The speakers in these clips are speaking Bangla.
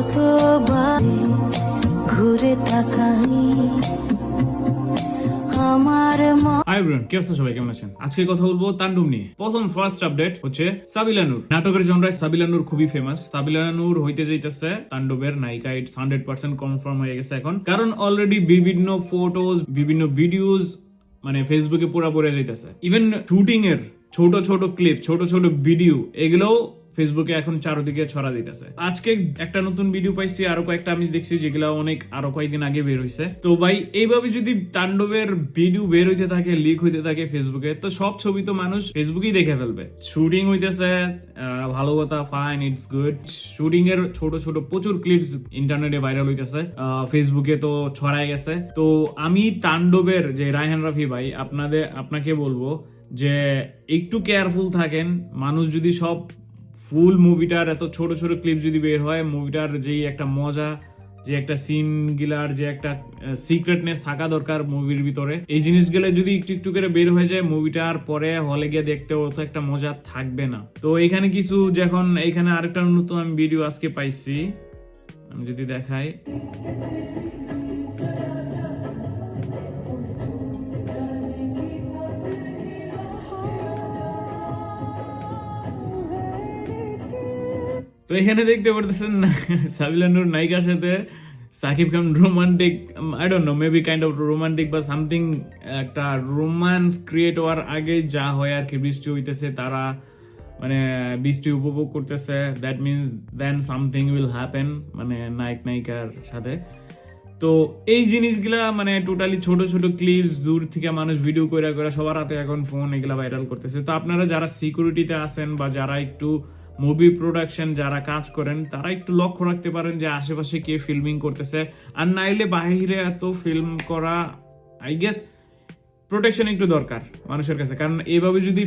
কতবার ঘুরে তাকাই আমার মা কি অবস্থা সবাই? কেমন আছেন? আজকে কথা বলব তান্ডুম নিয়ে। প্রথম ফার্স্ট আপডেট হচ্ছে সাবিলানুর নাটকের জনরায় সাবিলানুর খুবই ফেমাস সাবিলানুর হইতে যাইতেছে তান্ডবের নায়িকা ইটস হান্ড্রেড পার্সেন্ট কনফার্ম হয়ে গেছে এখন। কারণ অলরেডি বিভিন্ন ফটোজ বিভিন্ন ভিডিওজ মানে ফেসবুকে পুরা পড়ে যাইতেছে। ইভেন শুটিং এর ছোট ছোট ক্লিপ ছোট ছোট ভিডিও এগুলোও ফেসবুকে এখন চারদিকে ছড়া দিতেছে। আজকে একটা নতুন ভিডিও পাইছি, আরও কয়েকটা আমি দেখছি যেগুলো অনেক আরও কয়েকদিন আগে বের হইছে। তো ভাই, এইভাবে যদি তাণ্ডবের ভিডিও বের হইতে থাকে লিক হইতে থাকে ফেসবুকে, তো সব ছবি তো মানুষ ফেসবুকেই দেখে ফেলবে। শুটিং হইতেছে ভালো কথা ফাইন ইটস গুড শুটিং এর ছোট ছোট প্রচুর ক্লিপস ইন্টারনেটে ভাইরাল হইতেছে ফেসবুকে তো ছড়ায় গেছে। তো আমি তাণ্ডবের যে রায়হান রাফি ভাই, আপনাদের, আপনাকে বলব যে একটু কেয়ারফুল থাকেন। মানুষ যদি সব ফুল মুভিটার এত ছোট ছোট ক্লিপ যদি বের হয়, মুভিটার যেই একটা মজা, যে একটা সিন গিলার যে একটা সিক্রেটনেস থাকা দরকার মুভির ভিতরে। এই জিনিসগুলো যদি একটু একটু করে বের হয়ে যায়, মুভিটার পরে হলে গিয়ে দেখতে অত একটা মজা থাকবে না। তো এখানে কিছু যখন, এখানে আরেকটা নতুন আমি ভিডিও আজকে পাইছি। আমি যদি দেখাই। তো এখানে দেখতে পারতেছেন সাবিলানুর নায়িকার সাথে Sakib Khan romantic I don't know maybe kind of romantic বা সামথিং একটা রোমান্স ক্রিয়েট হওয়ার আগে যা হয় আর কি, বৃষ্টি হইতেছে, তারা মানে বৃষ্টি উপভোগ করতেছে that means then something will happen মানে নায়ক নায়িকার সাথে। তো এই জিনিসগুলা মানে টোটালি ছোট ছোট ক্লিপস দূর থেকে মানুষ ভিডিও করে করে সবার হাতে এখন ফোন এগুলা ভাইরাল করতেছে। তো আপনারা যারা সিকিউরিটিতে আছেন বা যারা একটু মুভি প্রোডাকশন যারা কাজ করেন, তারা একটু লক্ষ্য রাখতে পারেন যে আশেপাশে কে ফিল্মিং করতেছে। আর নাইলে বাহিরে এত ফিল্ম করা আই গেস প্রোটেকশন একটু দরকার মানুষের কাছে। কারণ এইভাবে যদি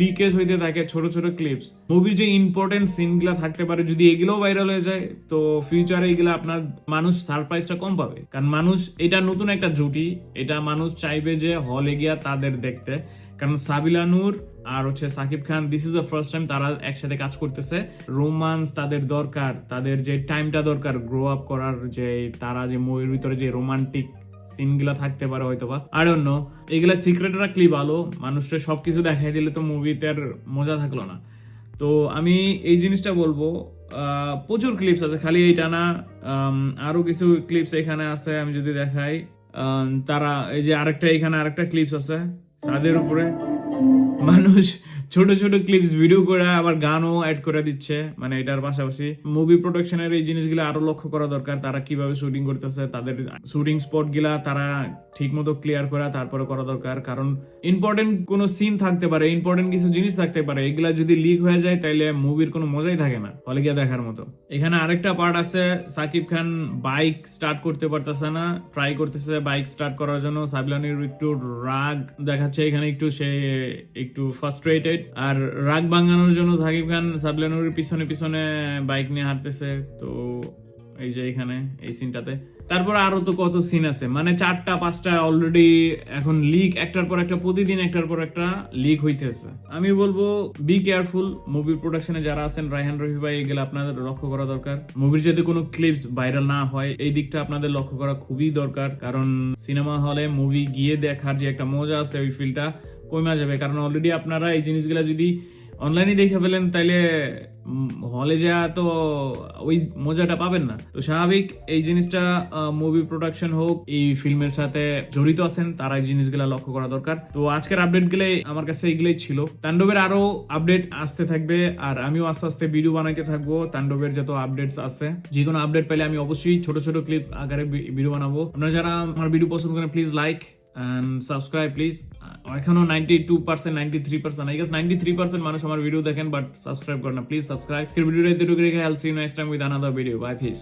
লিকেজ হইতে থাকে ছোট ছোট ক্লিপস মুভির যে ইম্পর্টেন্ট সিনগুলা থাকতে পারে, যদি এগুলো ভাইরাল হয়ে যায়, তো ফিউচারে এগুলো আপনার মানুষ সারপ্রাইজটা কম পাবে। কারণ মানুষ, এটা নতুন একটা জুটি এটা মানুষ চাইবে যে হলে গিয়া তাদের দেখতে। কারণ সাবিলা নূর আর হচ্ছে Sakib Khan this is the first time তারা একসাথে কাজ করতেছে। রোমান্স তাদের দরকার তাদের যে টাইমটা দরকার গ্রো আপ করার যে তারা যে মুভির ভিতরে যে রোমান্টিক সিনগুলা থাকতে পারে হয়তো বা আর অন্য এগুলা সিক্রেট রাখলেই ভালো মানুষের সবকিছু দেখাই দিলে তো মুভিতে আর মজা থাকল না। তো আমি এই জিনিসটা বলব প্রচুর ক্লিপস আছে খালি এইটা না আম, আরও কিছু ক্লিপস এখানে আছে আমি যদি দেখাই। তারা এই যে আরেকটা এখানে আরেকটা ক্লিপস আছে। তাদের উপরে মানুষ ছোট ছোট ক্লিপস ভিডিও করে আবার গানও অ্যাড করে দিচ্ছে। মানে এটার পাশাপাশি মুভি প্রোডাকশনের এই জিনিসগুলো আরও লক্ষ্য করা দরকার। তারা কীভাবে শুটিং করতেছে, তাদের শুটিং স্পটগুলা তারা ঠিক মতো ক্লিয়ার করা, তারপরে করা দরকার। কারণ ইম্পর্টেন্ট কোনো সিন থাকতে পারে ইম্পর্টেন্ট কিছু জিনিস থাকতে পারে। এগুলা যদি লিক হয়ে যায়, তাইলে মুভির কোনো মজাই থাকে না, হলে গিয়ে দেখার মতো। এখানে আরেকটা পার্ট আছে, সাকিব খান বাইক স্টার্ট করতে পারতেছে না ট্রাই করতেছে বাইক স্টার্ট করার জন্য। সাবিলানির একটু রাগ দেখাচ্ছে, এখানে একটু সে একটু ফার্স্ট্রেটেড আর রাগ ভাঙানোর জন্য সাকিব খান সাবিলানুর পিছনে পিছনে বাইক নিয়ে হাঁটতেছে, তো এই যে এখানে, এই সিনটাতে। তারপর আরও তো কত সিন আছে মানে চারটা, পাঁচটা অলরেডি এখন লিক একটার পর একটা, প্রতিদিন একটার পর একটা লিক হইতেছে। আমি বলব বি কেয়ারফুল মুভি প্রোডাকশনে যারা আছেন, রায়হান রফি ভাই, এগুলো আপনাদের লক্ষ্য করা দরকার। মুভির যাতে কোনো ক্লিপস ভাইরাল না হয়, এই দিকটা আপনাদের লক্ষ্য করা খুবই দরকার, কারণ সিনেমা হলে মুভি গিয়ে দেখার যে একটা মজা আছে, ওই ফিলটা কমে যাবে। কারণ অলরেডি আপনারা এই জিনিসগুলা যদি অনলাইনে দেখে ফেলেন, তাইলে হলে যা তো ওই মজাটা পাবেন না। তো স্বাভাবিক এই জিনিসটা মুভি প্রোডাকশন হোক, এই ফিল্মের সাথে জড়িত আছেন, তারা এই জিনিসগুলা লক্ষ্য করা দরকার। তো আজকের আপডেটগুলো আমার কাছে এগুলোই ছিল। তাণ্ডবের আরও আপডেট আসতে থাকবে, আর আমিও আস্তে আস্তে ভিডিও বানাইতে থাকব। তাণ্ডবের যত আপডেটস আছে, যে কোনো আপডেট পেলে আমি অবশ্যই ছোট ছোট ক্লিপ আকারে ভিডিও বানাবো। আপনারা যারা আমার ভিডিও পছন্দ করেন please like and subscribe please এখনও ninety two percent ninety three percent I guess ninety three percent মানুষ আমার ভিডিও দেখেন বাট সাবস্ক্রাইব করেন প্লিজ সাবস্ক্রাইব এতটুকু রেখে help see next time with another video bye peace